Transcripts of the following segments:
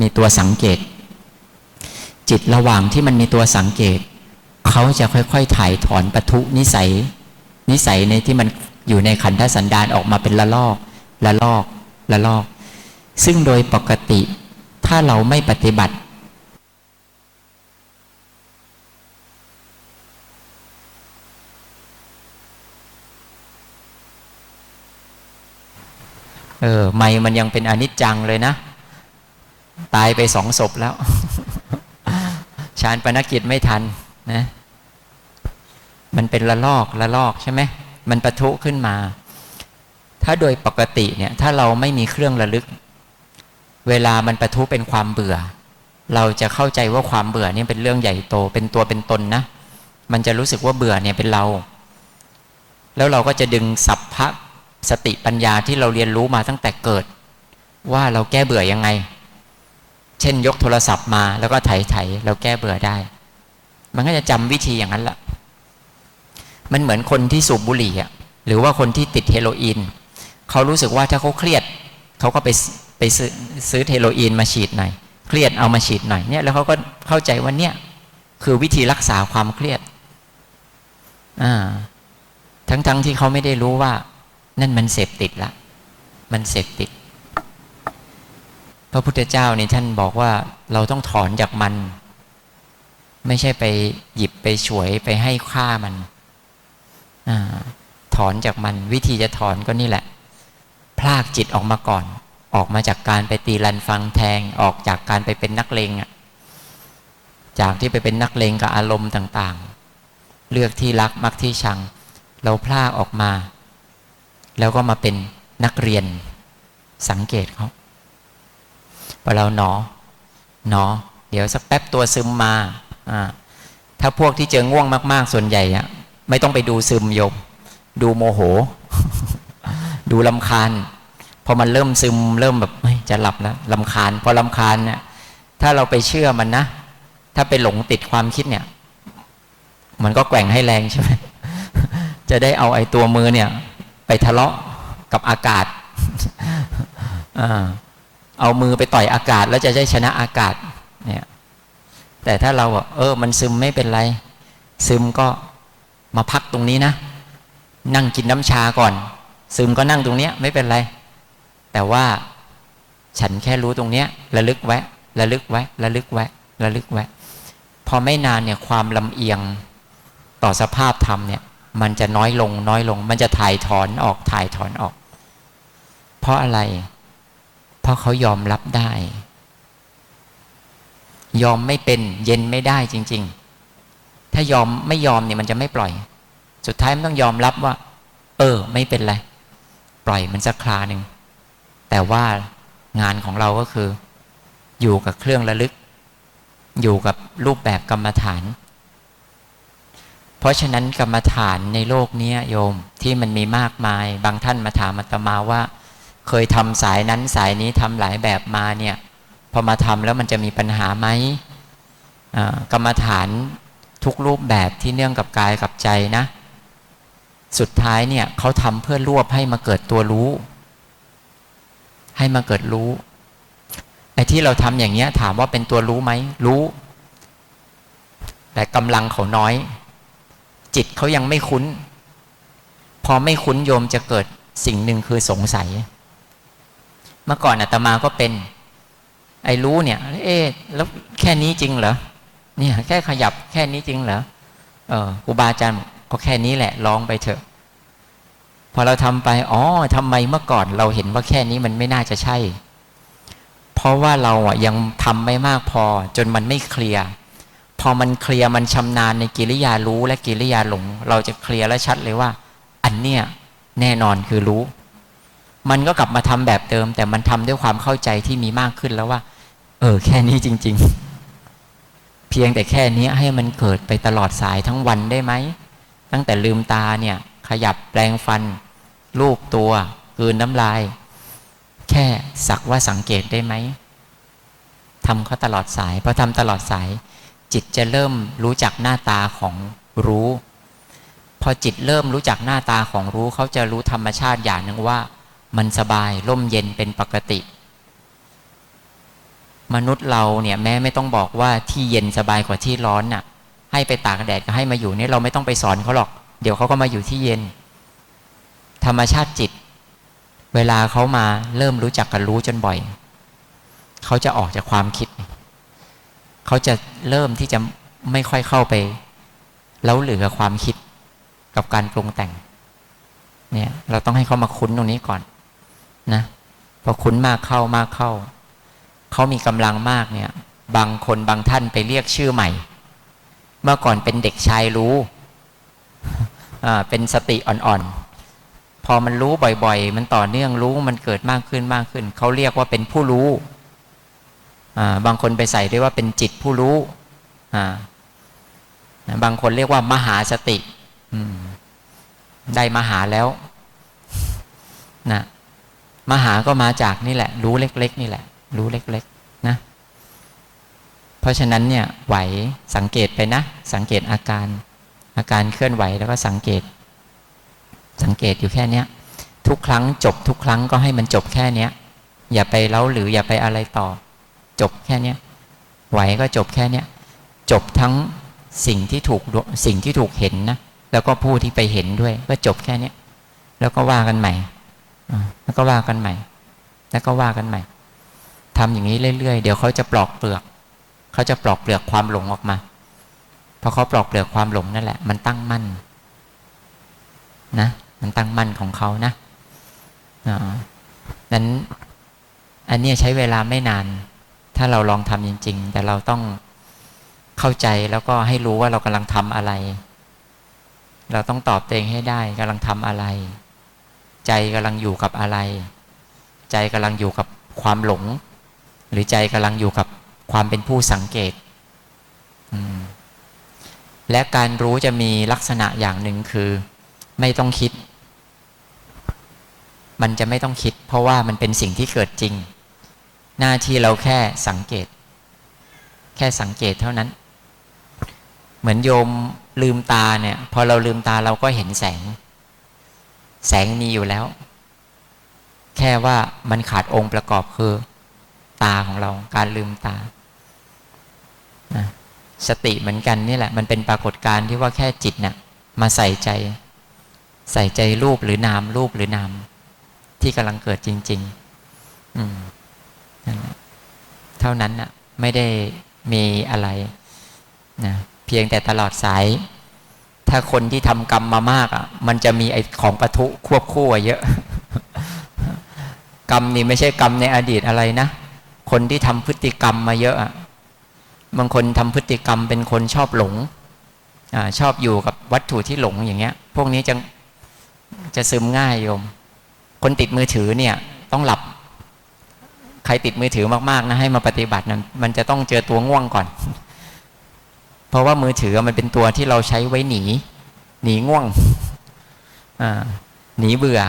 มีตัวสังเกต จิตระหว่างที่มันมีตัวสังเกต เขาจะค่อยๆถ่ายถอนปะทุนิสัย นิสัยในที่มันอยู่ในขันธสันดานออกมาเป็นละลอก ละลอก ละลอก ซึ่งโดยปกติ ถ้าเราไม่ปฏิบัติเออไม่มันยังเป็นอนิจจังเลยนะ ตายไปสองศพแล้วชาญปนกิจไม่ทันนะ มันเป็นละลอกละลอกใช่ไหมมันปะทุขึ้นมา ถ้าโดยปกติเนี่ย ถ้าเราไม่มีเครื่องระลึก เวลามันปะทุเป็นความเบื่อ เราจะเข้าใจว่าความเบื่อเนี่ยเป็นเรื่องใหญ่โต เป็นตัวเป็นตนนะ มันจะรู้สึกว่าเบื่อเนี่ยเป็นเรา แล้วเราก็จะดึงสัพพะสติปัญญาที่เราเรียนรู้มาตั้งแต่เกิด ว่าเราแก้เบื่อยังไง เช่นยกโทรศัพท์มาแล้วก็ไถไถเราแก้เบื่อได้ มันก็จะจำวิธีอย่างนั้นละมันเหมือนคนที่สูบบุหรี่อะหรือว่าคนที่ติดเฮโรอีนเขารู้สึกว่าถ้าเขาเครียดเขาก็ไปไปซื้อซื้อเฮโรอีนมาฉีดหน่อยเครียดเอามาฉีดหน่อยเนี่ยแล้วเขาก็เข้าใจว่าเนี่ยคือวิธีรักษาความเครียดอ่าทั้งๆทที่เขาไม่ได้รู้ว่า นั่นมันเสพติดละ มันเสพติด ระพุทธเจ้านี่ท่านบอกว่าเราต้องถอนจากมัน ไม่ใช่ไปหยิบไปฉวยไปให้ค่ามันอถอนจากมัน วิธีจะถอนก็นี่แหละ พลากจิตออกมาก่อน ออกมาจากการไปตีรันฟังแทงออกจากการไปเป็นนักเลงอะจากที่ไปเป็นนักเลงกับอารมณ์ต่างๆ เลือกที่รักมักที่ชัง เราพลากออกมา แล้วก็มาเป็นนักเรียนสังเกตเขา พอเราหนอหนอ เดี๋ยวสักแป๊บตัวซึมมาอ่าถ้าพวกที่เจอง่วงมาก ๆ ส่วนใหญ่อะไม่ต้องไปดูซึมโยมดูโมโห ดูลำคาญพอมันเริ่มซึมเริ่มแบบจะหลับแล้วลำคาญ พอลำคาญเนี่ยถ้าเราไปเชื่อมันนะ ถ้าไปหลงติดความคิดเนี่ย มันก็แกว่งให้แรงใช่ไหมจะได้เอาไอ้ตัวมือเนี่ย ไปทะเลาะกับอากาศอ่า เอามือไปต่อยอากาศ แล้วจะได้ชนะอากาศเนี่ยแต่ถ้าเราเออ มันซึมไม่เป็นไร ซึมก็มาพักตรงนี้นะ นั่งกินน้ำชาก่อน ซึมก็นั่งตรงเนี้ยไม่เป็นไร แต่ว่าฉันแค่รู้ตรงเนี้ยระลึกไว้ระลึกไว้ระลึกไว้ระลึกไว้พอไม่นานเนี่ยความลำเอียงต่อสภาพธรรมเนี่ย มันจะน้อยลงน้อยลง มันจะถ่ายถอนออกถ่ายถอนออก เพราะอะไร เพราะเขายอมรับได้ ยอมไม่เป็น เย็นไม่ได้จริง ๆ ถ้ายอมไม่ยอมเนี่ยมันจะไม่ปล่อย สุดท้ายมันต้องยอมรับว่า เออ ไม่เป็นไร ปล่อยมันสักคราหนึ่ง แต่ว่างานของเราก็คือ อยู่กับเครื่องระลึก อยู่กับรูปแบบกรรมฐาน เพราะฉะนั้นกรรมฐานในโลกนี้โยมที่มันมีมากมาย บางท่านมาถามอาตมาว่า เคยทำสายนั้นสายนี้ทำหลายแบบมาเนี่ยพอมาทำแล้วมันจะมีปัญหาไหมกรรมฐานทุกรูปแบบที่เนื่องกับกายกับใจนะ สุดท้ายเนี่ยเขาทำเพื่อรวบให้มาเกิดตัวรู้ ให้มาเกิดรู้ไอ้ที่เราทำอย่างเนี้ยถามว่าเป็นตัวรู้ไหมรู้ แต่กำลังเขาน้อย จิตเขายังไม่คุ้น พอไม่คุ้นโยมจะเกิดสิ่งหนึ่งคือสงสัย เมื่อก่อนอาตมาก็เป็น ไอ้รู้เนี่ย เอ๊แล้วแค่นี้จริงเหรอเนี่ย แค่ขยับแค่นี้จริงเหรอเออครูบาอาจารย์ก็แค่นี้แหละลองไปเถอะ พอเราทำไปอ๋อทำไมเมื่อก่อนเราเห็นว่าแค่นี้มันไม่น่าจะใช่ เพราะว่าเราอะยังทำไม่มากพอ จนมันไม่เคลียร์พอมันเคลียร์มันชำนาญในกิริยารู้และกิริยาหลง เราจะเคลียร์และชัดเลยว่า อันเนี้ยแน่นอนคือรู้ มันก็กลับมาทำแบบเดิม แต่มันทำด้วยความเข้าใจที่มีมากขึ้นแล้วว่า เออ แค่นี้จริง ๆ เพียงแต่แค่นี้ให้มันเกิดไปตลอดสายทั้งวันได้ไหม ตั้งแต่ลืมตาเนี่ย ขยับแปลงฟัน ลูบตัวกืนน้ำลาย แค่สักว่าสังเกตได้ไหมทำเขาตลอดสายพอทำตลอดสาย จิตจะเริ่มรู้จักหน้าตาของรู้ พอจิตเริ่มรู้จักหน้าตาของรู้เขาจะรู้ธรรมชาติอย่างหนึ่งว่า มันสบายร่มเย็นเป็นปกติ มนุษย์เราเนี่ยแม้ไม่ต้องบอกว่าที่เย็นสบายกว่าที่ร้อนน่ะ ให้ไปตากแดดก็ให้มาอยู่เนี่ยเราไม่ต้องไปสอนเขาหรอก เดี๋ยวเขาก็มาอยู่ที่เย็น ธรรมชาติจิต เวลาเขามาเริ่มรู้จักกันรู้จนบ่อย เขาจะออกจากความคิด เขาจะเริ่มที่จะไม่ค่อยเข้าไป แล้วเหลือความคิดกับการปรุงแต่งเนี่ยเราต้องให้เขามาคุ้นตรงนี้ก่อน นะพอคุ้นมากเข้ามากเข้า เขามีกำลังมากเนี่ย บางคนบางท่านไปเรียกชื่อใหม่ เมื่อก่อนเป็นเด็กชายรู้อ่าเป็นสติอ่อนๆ พอมันรู้บ่อยๆ มันต่อเนื่องรู้มันเกิดมากขึ้นมากขึ้น เขาเรียกว่าเป็นผู้รู้อ่าบางคนไปใส่ด้วยว่าเป็นจิตผู้รู้อ่าบางคนเรียกว่ามหาสติได้มหาแล้วนะ มหาก็มาจากนี่แหละ รู้เล็ก ๆ นี่แหละ รู้เล็ก ๆ นะ เพราะฉะนั้นเนี่ยไหวสังเกตไปนะ สังเกตอาการ อาการเคลื่อนไหวแล้วก็สังเกต สังเกตอยู่แค่เนี้ยทุกครั้งจบทุกครั้งก็ให้มันจบแค่เนี้ยอย่าไปเล้าหรืออย่าไปอะไรต่อ จบแค่เนี้ยไหวก็จบแค่เนี้ยจบทั้งสิ่งที่ถูกสิ่งที่ถูกเห็นนะแล้วก็ผู้ที่ไปเห็นด้วยก็จบแค่เนี้ยแล้วก็ว่ากันใหม่ แล้วก็ว่ากันใหม่ แล้วก็ว่ากันใหม่ทำอย่างนี้เรื่อยๆ เดี๋ยวเขาจะปลอกเปลือก เขาจะปลอกเปลือกความหลงออกมา พอเขาปลอกเปลือกความหลงนั่นแหละ มันตั้งมั่นนะ มันตั้งมั่นของเขานะนั้น อันนี้ใช้เวลาไม่นาน ถ้าเราลองทำจริง ๆ แต่เราต้องเข้าใจแล้วก็ให้รู้ว่าเรากำลังทำอะไร เราต้องตอบตัวเองให้ได้กำลังทำอะไร ใจกำลังอยู่กับอะไร ใจกำลังอยู่กับความหลง หรือใจกำลังอยู่กับความเป็นผู้สังเกต และการรู้จะมีลักษณะอย่างหนึ่งคือ ไม่ต้องคิด มันจะไม่ต้องคิด เพราะว่ามันเป็นสิ่งที่เกิดจริง หน้าที่เราแค่สังเกต แค่สังเกตเท่านั้น เหมือนโยมลืมตาเนี่ย พอเราลืมตาเราก็เห็นแสง แสงมีอยู่แล้ว แค่ว่ามันขาดองค์ประกอบคือ ตาของเราการลืมตา สติเหมือนกันนี่แหละ มันเป็นปรากฏการณ์ที่ว่าแค่จิตเนะ่ยมาใส่ใจ ใส่ใจรูปหรือนามรูปหรือนาม ที่กำลังเกิดจริง ๆ อืมเท่านั้นนะ่ะ ไม่ได้มีอะไรนะเพียงแต่ตลอดสาย ถ้าคนที่ทำกรรมมามากอะ มันจะมีไอ้ของปะทุควบคู่เยอะ กรรมนี่ไม่ใช่กรรมในอดีตอะไรนะ คนที่ทำพฤติกรรมมาเยอะอะบางคนทำพฤติกรรมเป็นคนชอบหลงอชอบอยู่กับวัตถุที่หลงอย่างเงี้ย พวกนี้จะจะซึมง่ายโยม คนติดมือถือเนี่ย ต้องหลับ ใครติดมือถือมากๆนะให้มาปฏิบัตินะมันจะต้องเจอตัวง่วงก่อน ราะว่ามือถือมันเป็นตัวที่เราใช้ไว้หนี หนีง่วงหนีเบื่อ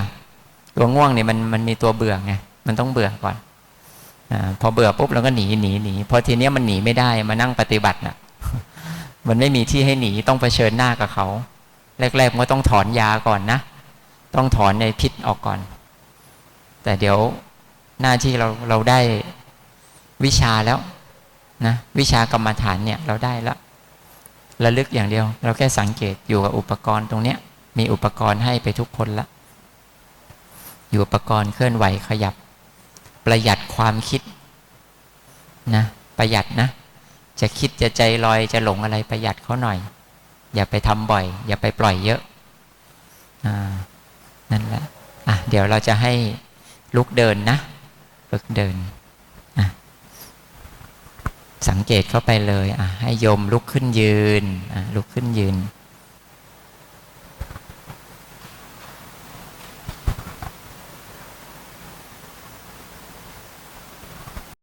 ตัวง่วงเนี่ยมันมันมีตัวเบื่อไงมันต้องเบื่อก่อนอพอเบื่อปุ๊บเราก็หนีหนีหนีพอทีเนี้ยมันหนีไม่ได้มานั่งปฏิบัติน่ะ มันไม่มีที่ให้หนีต้องเผชิญหน้ากับเขา แรกๆมันก็ต้องถอนยาก่อนนะต้องถอนในพิษออกก่อน แต่เดี๋ยวหน้าที่เราเราได้วิชาแล้วนะวิชากรรมฐานเนี่ยเราได้แล้ว ระลึกอย่างเดียว เราแค่สังเกตอยู่กับอุปกรณ์ตรงเนี้ย มีอุปกรณ์ให้ไปทุกคนละ อยู่อุปกรณ์เคลื่อนไหวขยับ ประหยัดความคิดนะประหยัดนะ จะคิดจะใจลอยจะหลงอะไรประหยัดเขาหน่อย อย่าไปทำบ่อย อย่าไปปล่อยเยอะอ่านั่นแหละอะเดี๋ยวเราจะให้ลุกเดินนะลุกเดิน สังเกตเข้าไปเลย อะ ให้โยมลุกขึ้นยืน อะ ลุกขึ้นยืน